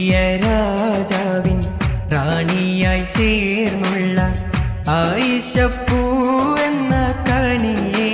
അമ്പിയ രാജാവിൻ റാണിയായി ചേർന്നുള്ള ആയിഷപ്പൂ എന്ന കണിയേ.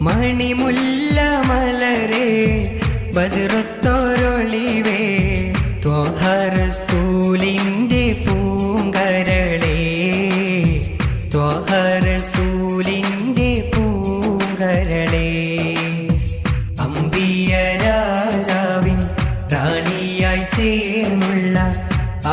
മണിമുല്ല മലരെ ബദ്രത്തോരൊളിവേ ത്വഹർ പൂങ്കരളേ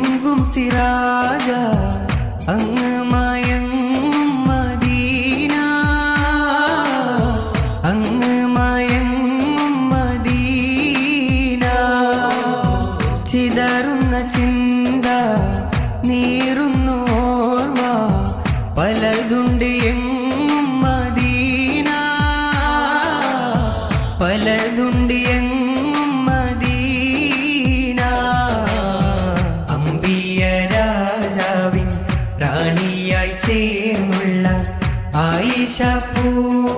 ലെങ്കും സിരാജ അങ്ങ് മയങ്ങും മദീന. അങ്ങ് മയങ്ങും മദീന. ചിതറുന്ന ചിന്ത നീറുന്നു പലതുണ്ട് എങ്ങും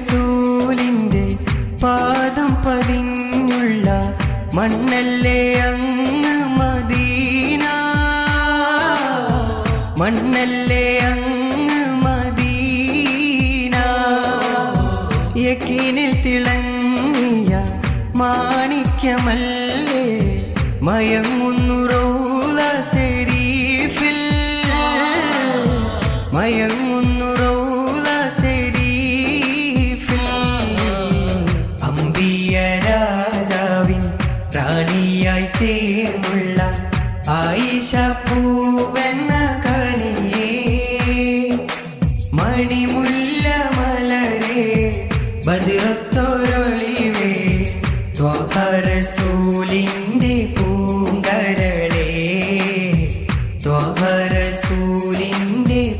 മുത്തറസൂലിന്റെ പാദം പതിഞ്ഞുള്ള മണ്ണല്ലേ അങ്ങ് മദീന? മണ്ണല്ലേ അങ്ങ് മദീന? യക്കീനിൽ തിളങ്ങിയ മാണിക്യമല്ലേ? മയങ്ങുന്നു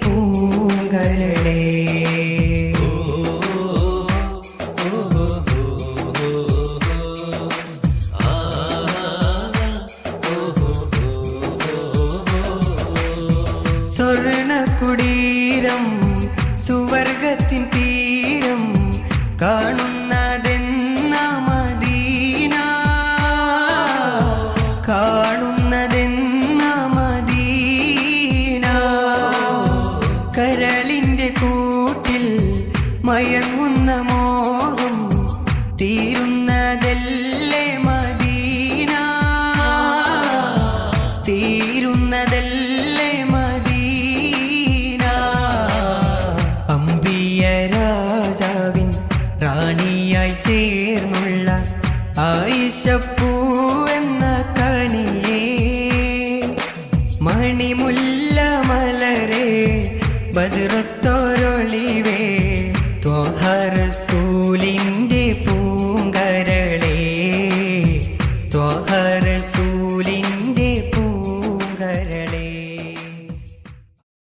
പൂങ്കരളേ സ്വർണ കുടീരം സുവർഗത്തിൻ മയങ്ങുന്ന മോഹം തീരുന്നതല്ലേ മദീന? തീരുന്നതല്ലേ മദീന? അമ്പിയ രാജാവിൻ റാണിയായി ചേർന്നുള്ള ആയിഷപ്പൂവെന്ന കണിയേ. മണിമുല്ല മലരെ ബദിറത്തോരൊളിവേ ത്വഹറസൂ